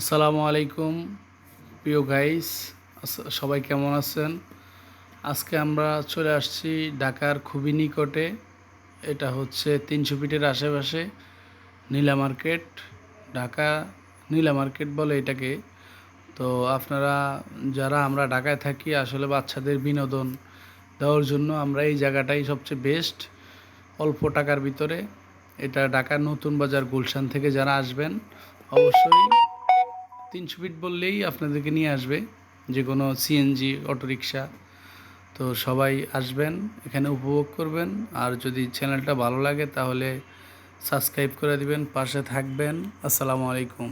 আসসালামু আলাইকুম, প্রিয় গাইস সবাই কেমন আছেন? আজকে আমরা চলে আসছি ঢাকার খুবই নিকটে, এটা হচ্ছে তিনশো ফিটের আশেপাশে নীলা মার্কেট, ঢাকা নীলা মার্কেট বলে এটাকে। তো আপনারা, যারা আমরা ঢাকায় থাকি, আসলে বাচ্চাদের বিনোদন দেওয়ার জন্য আমরা এই জায়গাটাই সবচেয়ে বেস্ট অল্প টাকার ভিতরে। এটা ঢাকার নতুন বাজার গুলশান থেকে যারা আসবেন, অবশ্যই তিনশো ফিট বললেই আপনাদেরকে নিয়ে আসবে, যে কোনো সিএনজি অটোরিকশা। তো সবাই আসবেন, এখানে উপভোগ করবেন, আর যদি চ্যানেলটা ভালো লাগে তাহলে সাবস্ক্রাইব করে দিবেন, পাশে থাকবেন। আসসালামু আলাইকুম।